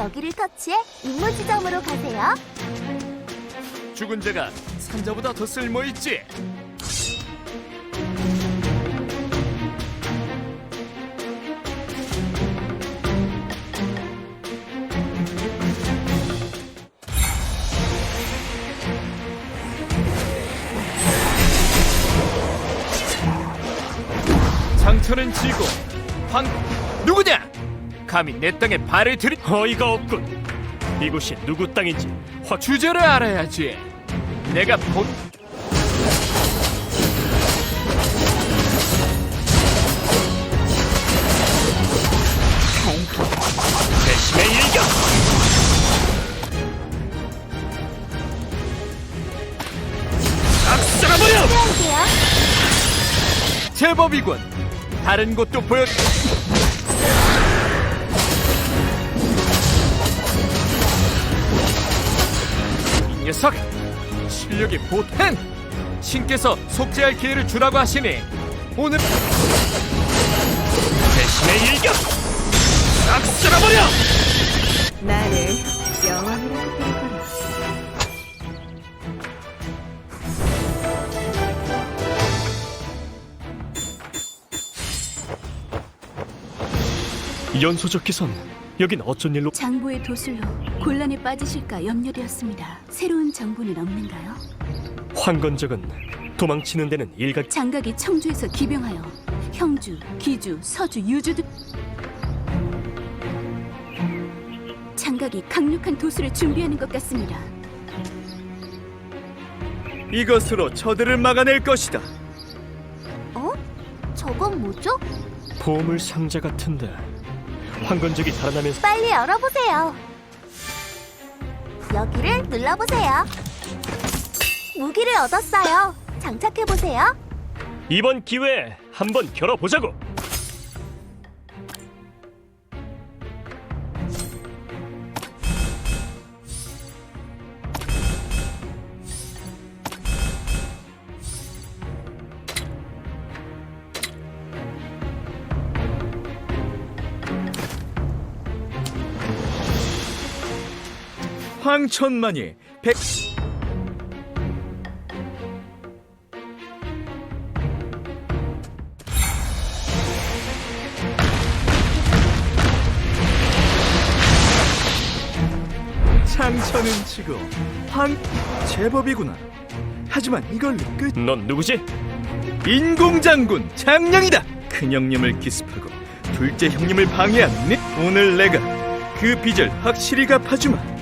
여기를 터치해 임무 지점으로 가세요. 죽은 자가 산자보다 더 쓸모 있지. 상처는 지고 황? 감히 내 땅에 발을 들이 어이가 없군. 이곳이 누구 땅인지 확 주제를 알아야지. 내가 본 배심의 일격. 싹쓸어버려! 필요할게요. 제법이군. 다른 곳도 보여. 녀석 실력이 보텐. 신께서 속죄할 기회를 주라고 하시니 오늘 배심의 일격. 싹 쓸어버려! 나를 영원이라고 부르거라. 연소적 기선 여긴 어쩐 일로 장부의 도술로 곤란에 빠지실까 염려되었습니다. 새로운 정보는 없는가요? 황건적은 도망치는 데는 일각 장각이 청주에서 기병하여 형주, 기주, 서주, 유주 등 장각이 강력한 도술을 준비하는 것 같습니다. 이것으로 저들을 막아낼 것이다. 어? 저건 뭐죠? 보물 상자 같은데 황건적이 달아나면서 빨리 열어보세요. 여기를 눌러보세요. 무기를 얻었어요. 장착해보세요. 이번 기회에 한번 겨뤄보자고. 황천만이 백 상처는 치고 황 제법이구나. 하지만 이걸로 끝. 넌 누구지? 인공장군 장량이다. 큰 형님을 기습하고 둘째 형님을 방해한 네 오늘 내가 그 빚을 확실히 갚아주마.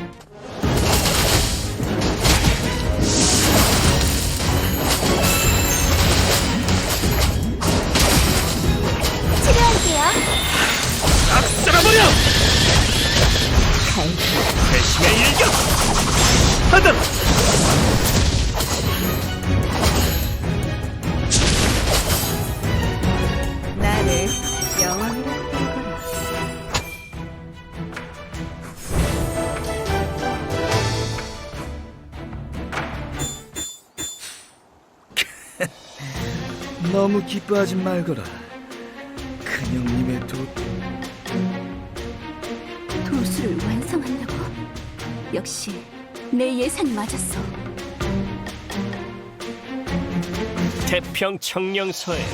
너무 기뻐하지 말거라. 큰 형님의 도 도술을 완성한다고? 역시 내 예상이 맞았어. 태평 청령서에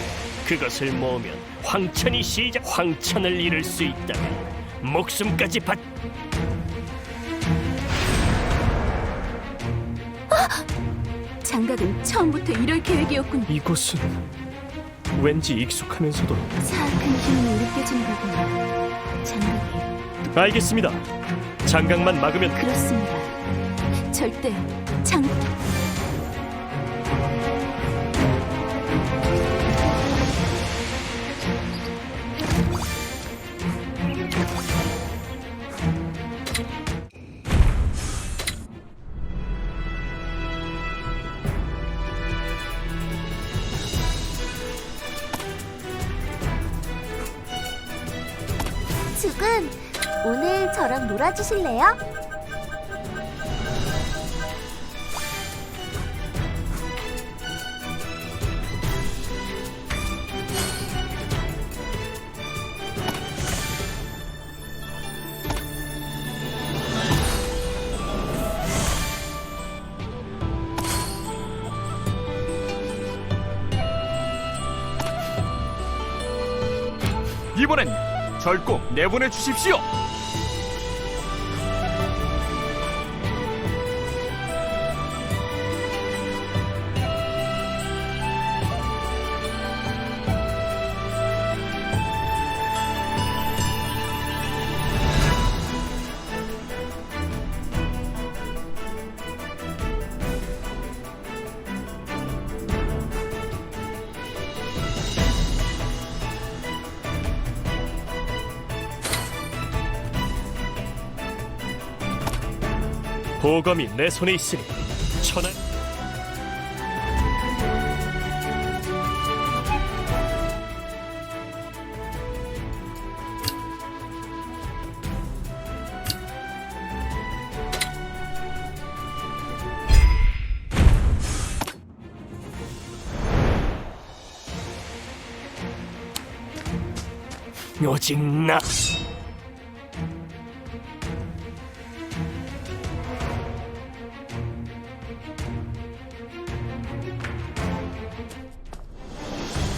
그것을 모으면 황천이 시작 황천을 잃을 수 있다면 목숨까지 받 장각은 처음부터 이럴 계획이었군. 이곳은 왠지 익숙하면서도 사악한 느껴지는 거구나. 장각이 알겠습니다. 장강만 막으면 그렇습니다. 절대 장 놀아주실래요? 이번엔 절 꼭 내보내 주십시오. 보검이 내 손에 있으니 천하 오직 나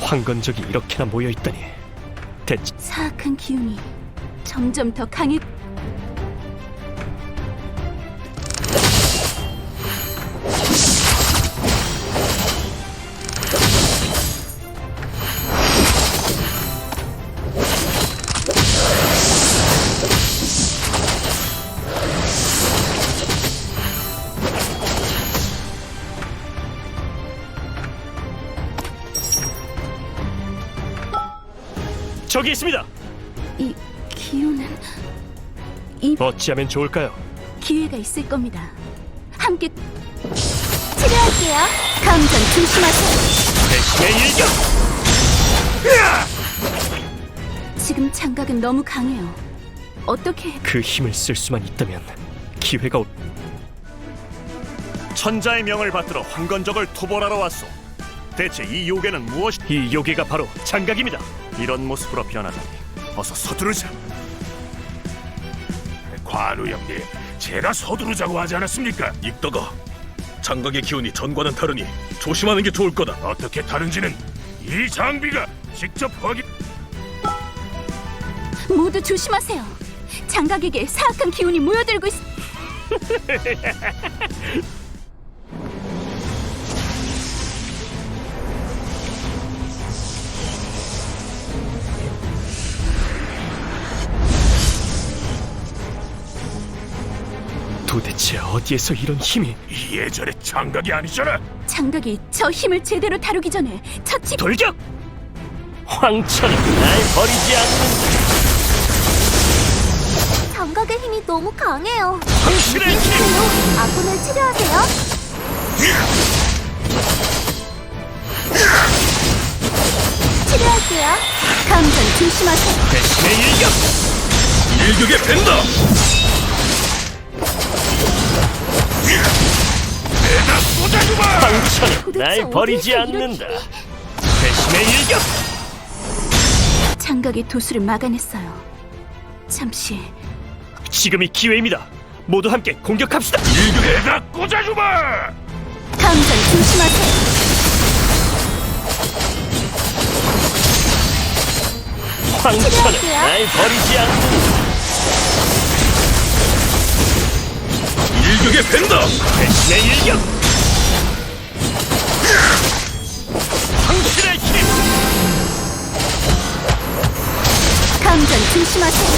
황건적이 이렇게나 모여 있다니 대체 사악한 기운이 점점 더 강해. 저기 있습니다. 이 기운은 이 어찌하면 좋을까요? 기회가 있을 겁니다. 함께 치료할게요. 감전 조심하세요. 대신의 일격. 지금 장각은 너무 강해요. 어떻게 그 힘을 쓸 수만 있다면 기회가 올. 천자의 명을 받들어 황건적을 토벌하러 왔소. 대체 이 요괴는 무엇이? 이 요괴가 바로 장각입니다. 이런 모습으로 변하다니. 어서 서두르자. 관우 형님, 제가 서두르자고 하지 않았습니까? 익더가 장각의 기운이 전과는 다르니 조심하는 게 좋을 거다. 어떻게 다른지는 이 장비가 직접 확인. 모두 조심하세요. 장각에게 사악한 기운이 모여들고 있. 대체 어디에서 이런 힘이? 예전의 장각이 아니잖아. 장각이 저 힘을 제대로 다루기 전에 처치. 돌격! 황천은 날 버리지 않는다. 장각의 힘이 너무 강해요. 당신의 힘! 아군을 치료하세요. 치료할게요. 감전 조심하세요. 대신의 일격! 일격에 벤 다. 황천은 도대체 날 버리지 않는다. 대신의 일격! 장각의 도수를 막아냈어요. 잠시 지금이 기회입니다. 모두 함께 공격합시다. 일격에 내가 꽂아주마. 감전 조심하세요. 치료할게요. 날 버리지 않는다. 일격에 벤다. 대신의 일격! 당신의 힘! 감전 조심하세요.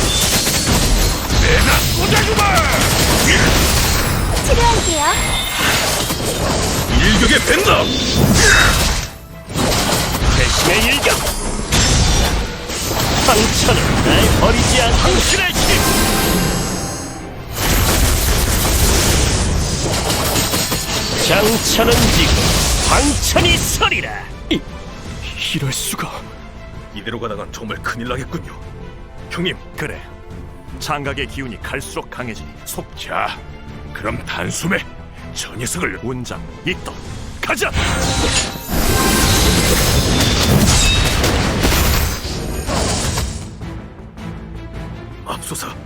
내가 꽂아주마. 치료할게요. 일격에 벤다. 대신의 일격! 황천은 날 버리지 않 당신의 힘! 장천은 지금 황천이 서리라! 이, 이럴 수가... 이대로 가다간 정말 큰일 나겠군요. 형님, 그래. 장각의 기운이 갈수록 강해지니 속 자. 그럼 단숨에 저 녀석을 운장 이떠 가자. 앞서사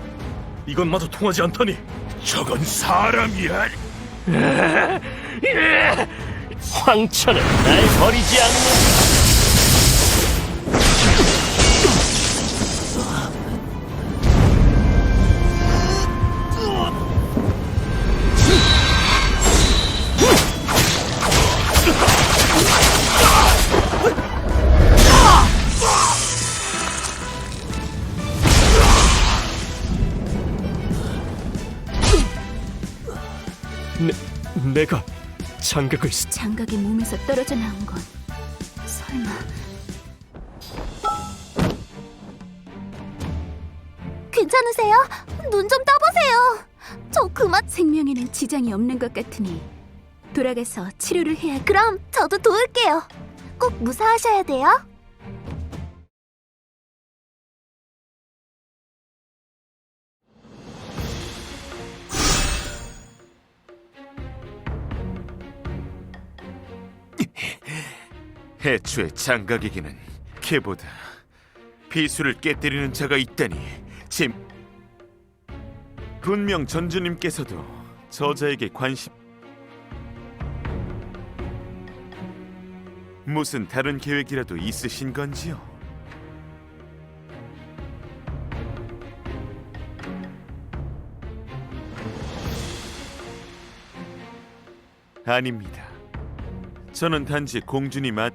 이건 마저 통하지 않다니. 저건 사람이야. 황천은 날 버리지 않는 장각을 쓰... 장각이 몸에서 떨어져 나온 건 설마 괜찮으세요? 눈 좀 떠보세요. 저 그만. 생명에는 지장이 없는 것 같으니 돌아가서 치료를 해야 그럼 저도 도울게요. 꼭 무사하셔야 돼요. 해초의 장각에게는 개보다 비수를 깨뜨리는 자가 있다니 잼 분명 전주님께서도 저자에게 관심 무슨 다른 계획이라도 있으신 건지요? 아닙니다. 저는 단지 공주님 앗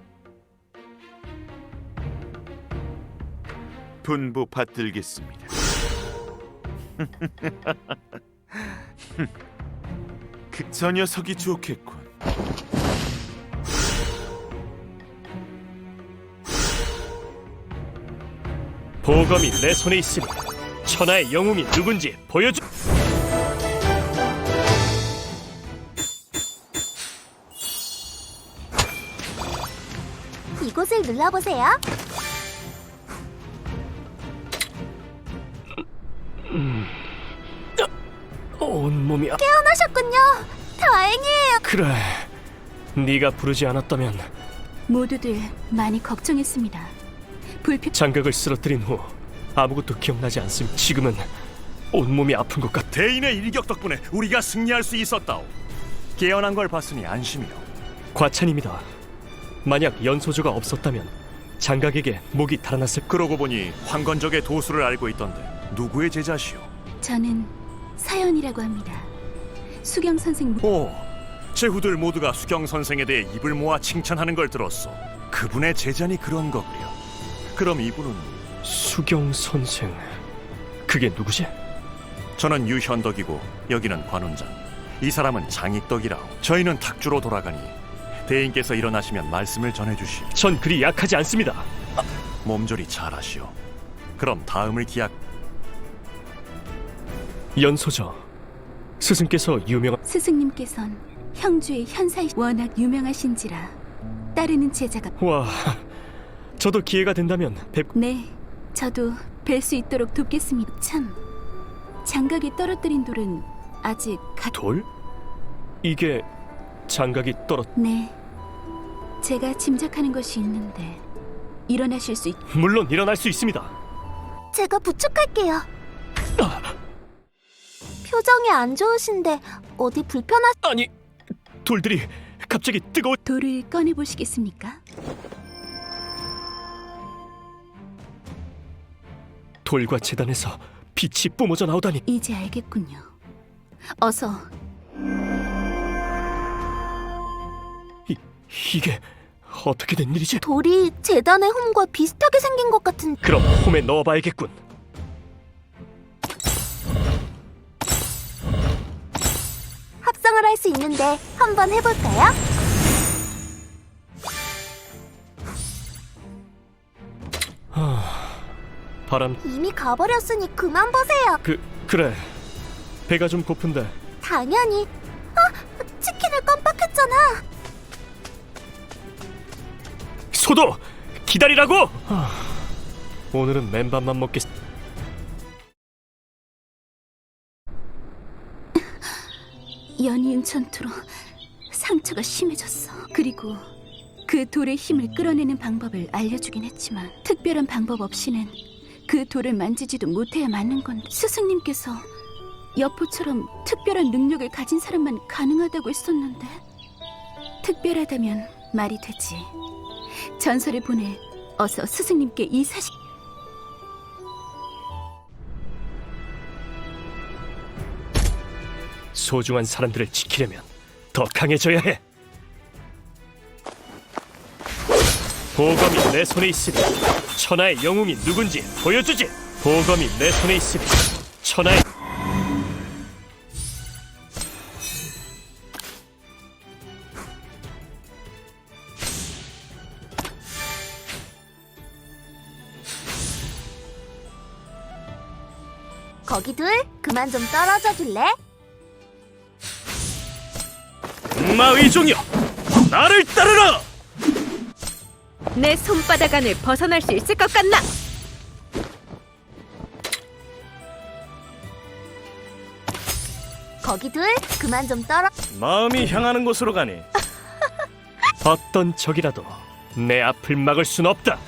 분부 받들겠습니다. 그 저 녀석이 좋겠군. 보검이 내 손에 있으니 천하의 영웅이 누군지 보여주... 이곳을 눌러보세요. 온 몸이 아... 깨어나셨군요. 다행이에요. 그래 네가 부르지 않았다면 모두들 많이 걱정했습니다. 불필 장각을 쓰러뜨린 후 아무것도 기억나지 않습니다 지금은 온 몸이 아픈 것 같아 대인의 일격 덕분에 우리가 승리할 수 있었다오. 깨어난 걸 봤으니 안심이요. 과찬입니다 만약 연소조가 없었다면 장각에게 목이 달아났을 그러고 보니 황건적의 도수를 알고 있던데 누구의 제자시오? 저는 사연이라고 합니다. 수경 선생 무- 오, 제후들 모두가 수경 선생에 대해 입을 모아 칭찬하는 걸 들었어. 그분의 제자니 그런 거구려. 그럼 이분은 수경 선생 그게 누구지? 저는 유현덕이고 여기는 관운장. 이 사람은 장익덕이라. 저희는 탁주로 돌아가니 대인께서 일어나시면 말씀을 전해주시오. 전 그리 약하지 않습니다 몸조리 잘하시오. 그럼 다음을 기약. 연소조 스승께서 유명한 스승님께선 형주의 현사이 워낙 유명하신지라 따르는 제자가 와 저도 기회가 된다면 뵙 네, 저도 뵐 수 있도록 돕겠습니다. 참, 장각이 떨어뜨린 돌은 아직 가... 돌? 이게 장각이 떨어 네, 제가 짐작하는 것이 있는데 일어나실 수 있... 물론 일어날 수 있습니다 제가 부축할게요. 표정이 안 좋으신데 어디 불편하... 아니 돌들이 갑자기 뜨거워 돌을 꺼내 보시겠습니까? 돌과 재단에서 빛이 뿜어져 나오다니 이제 알겠군요. 어서 이, 이게 어떻게 된 일이지? 돌이 재단의 홈과 비슷하게 생긴 것 같은... 그럼 홈에 넣어봐야겠군 합성을 할 수 있는데 한번 해볼까요? 바람 이미 가버렸으니 그만 보세요. 그 그래 배가 좀 고픈데 당연히. 어? 치킨을 깜빡했잖아. 소도 기다리라고 아, 오늘은 맨밥만 먹겠 연이은 전투로 상처가 심해졌어. 그리고 그 돌의 힘을 끌어내는 방법을 알려주긴 했지만 특별한 방법 없이는 그 돌을 만지지도 못해야 맞는 건데 스승님께서 여포처럼 특별한 능력을 가진 사람만 가능하다고 했었는데 특별하다면 말이 되지. 전설을 보내 어서 스승님께 이 사실 소중한 사람들을 지키려면 더 강해져야 해. 보검이 내 손에 있으리 천하의 영웅이 누군지 보여주지. 보검이 내 손에 있으리 천하의 거기 둘 그만 좀 떨어져 줄래? 마의 종이여 나를 따르라 내 손바닥 안을 벗어날 수 있을 것 같나? 거기 둘 그만 좀 떨어 마음이 향하는 곳으로 가니 어떤 적이라도 내 앞을 막을 순 없다.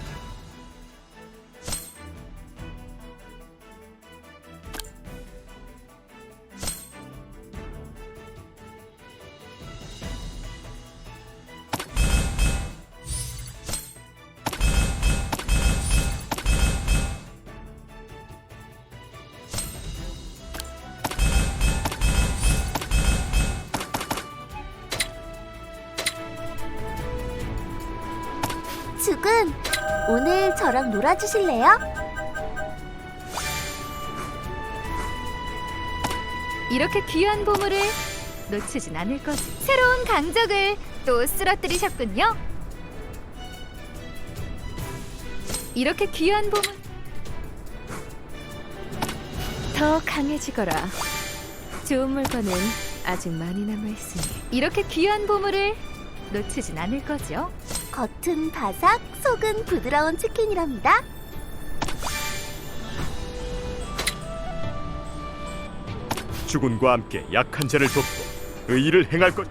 저랑 놀아주실래요? 이렇게 귀한 보물을 놓치진 않을 거지. 새로운 강적을 또 쓰러뜨리셨군요. 이렇게 귀한 보물 더 강해지거라. 좋은 물건은 아직 많이 남아 있으니 이렇게 귀한 보물을 놓치진 않을 거죠. 겉은 바삭 속은 부드러운 치킨이랍니다 죽은과 함께 약한 자를 돕고 의의를 행할 것.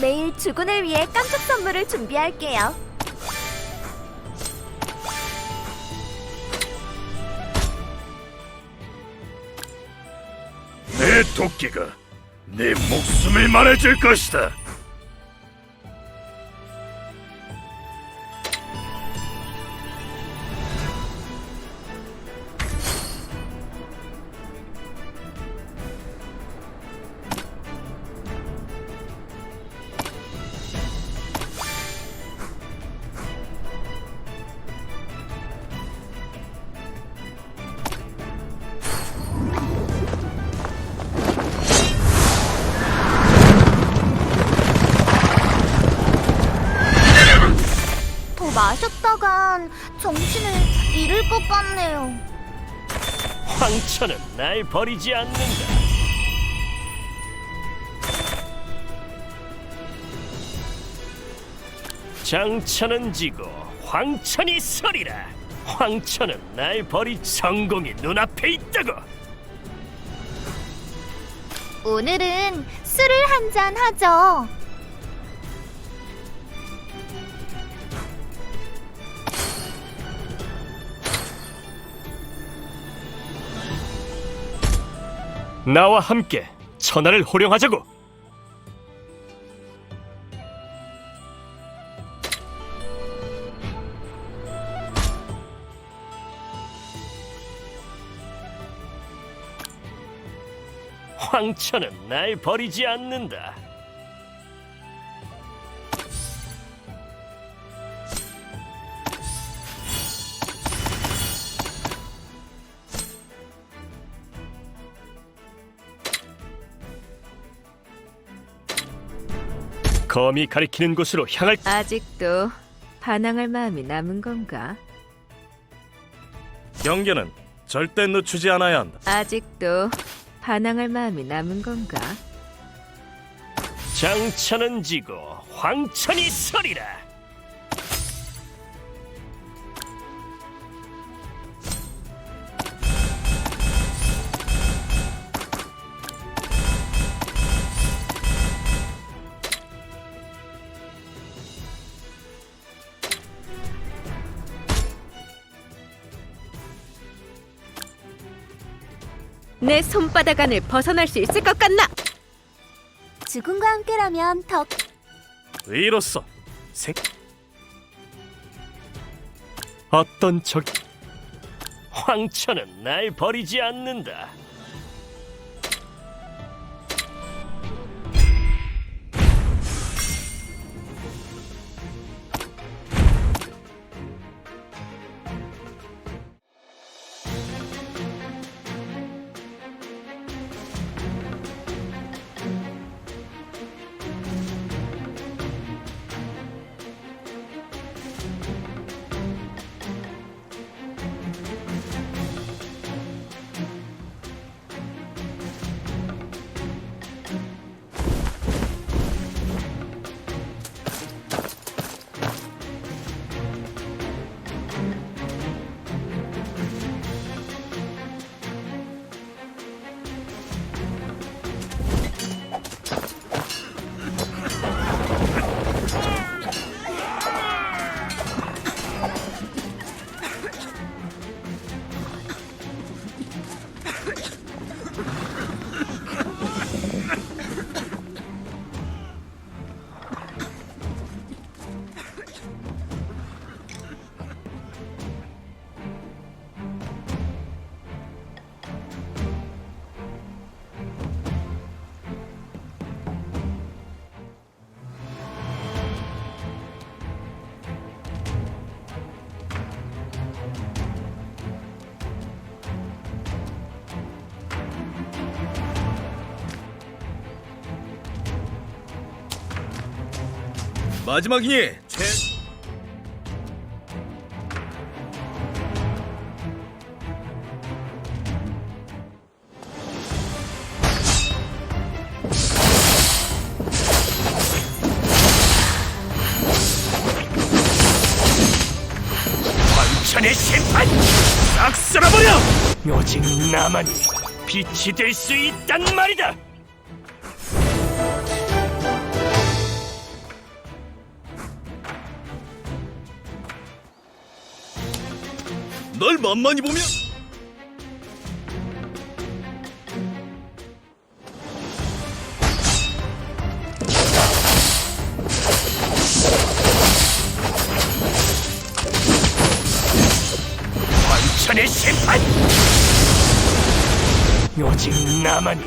매일 죽은을 위해 깜짝 선물을 준비할게요 내 도끼가 내 목숨을 말해줄 것이다. 황천은 날 버리지 않는다. 장천은 지고 황천이 서리라. 황천은 날 버리 성공이 눈앞에 있다고. 오늘은 술을 한잔 하죠 나와 함께 천하를 호령하자고. 황천은 날 버리지 않는다. 검이 가리키는 곳으로 향할 아직도 반항할 마음이 남은 건가? 경계는 절대 늦추지 않아야 한다 아직도 반항할 마음이 남은 건가? 장천은 지고 황천이 서리라. 내 손바닥 안을 벗어날 수 있을 것 같나? 죽음과 함께라면 더 의로서 생 어떤 적 황천은 날 버리지 않는다. 마지막이니 최 천의 심판 싹 쓸어버려 오직 나만이 빛이 될 수 있단 말이다. 만만히 보면 천의 심판 오직 나만이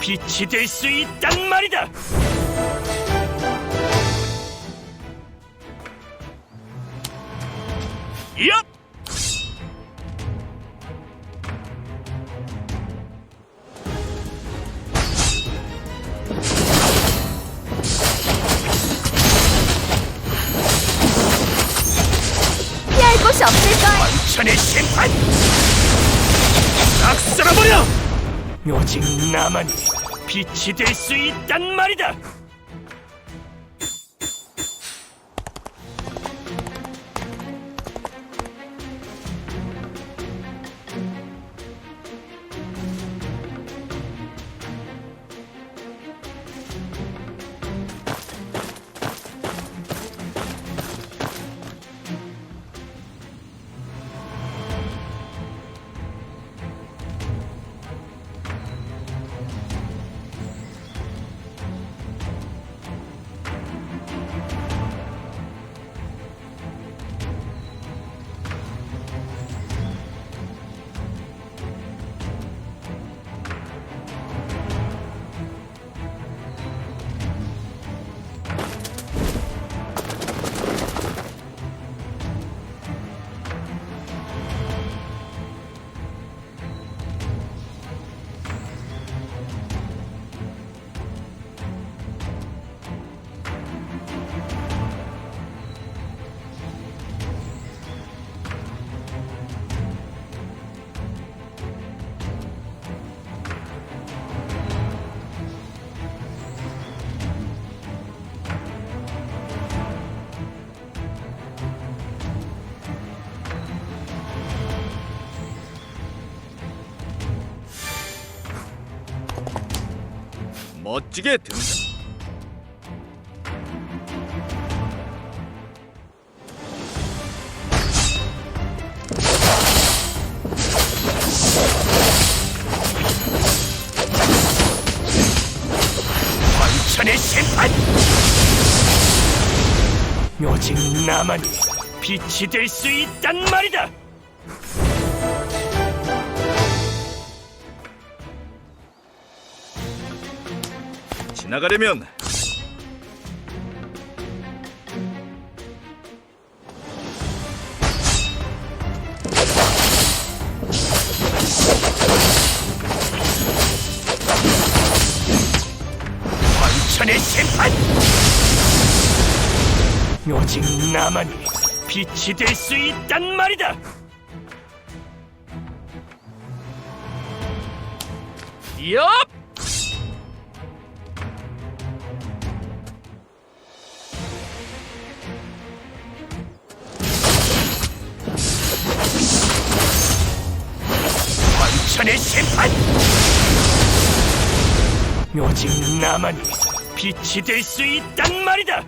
빛이 될 수 있단 말이다. 나만이 빛이 될 수 있단 말이다. 멋지게 등장. 천의 심판 오직 나만이 빛이 될 수 있단 말이다. 지나가려면 천의 심판 오직 나만이 빛이 될 수 있단 말이다. 얍! 오직 나만이 빛이 될 수 있단 말이다.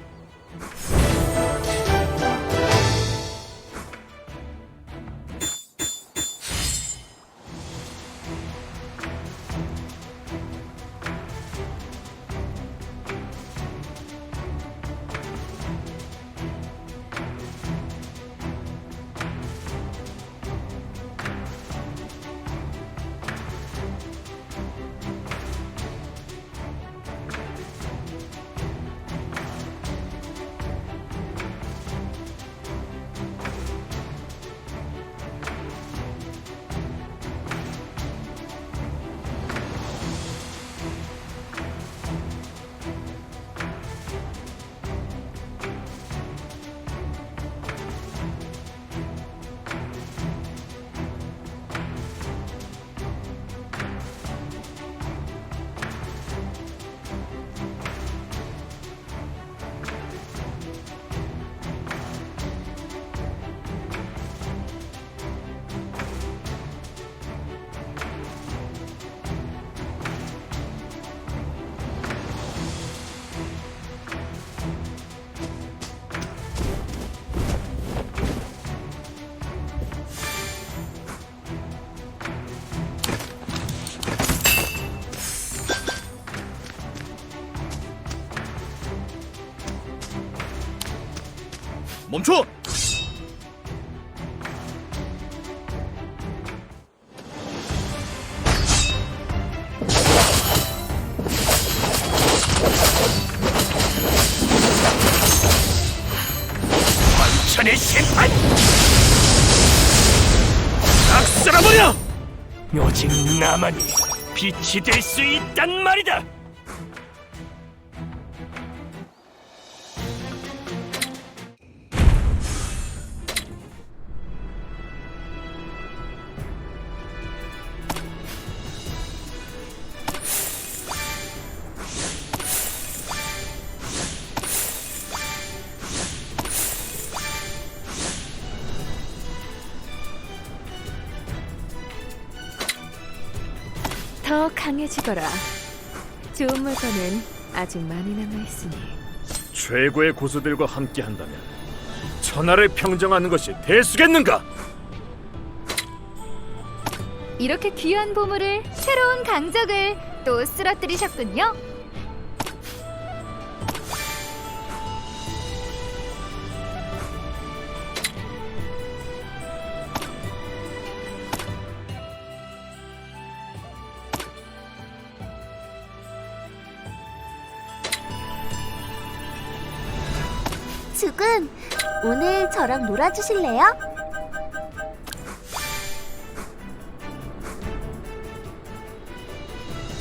멈춰! 천의 심판! 싹 쓸어버려! 오직 나만이 빛이 될 수 있단 말이다. 더 강해지거라. 좋은 물건은 아직 많이 남아있으니. 최고의 고수들과 함께 한다면 천하를 평정하는 것이 대수겠는가? 이렇게 귀한 보물을 새로운 강적을 또 쓰러뜨리셨군요. 저랑 놀아주실래요?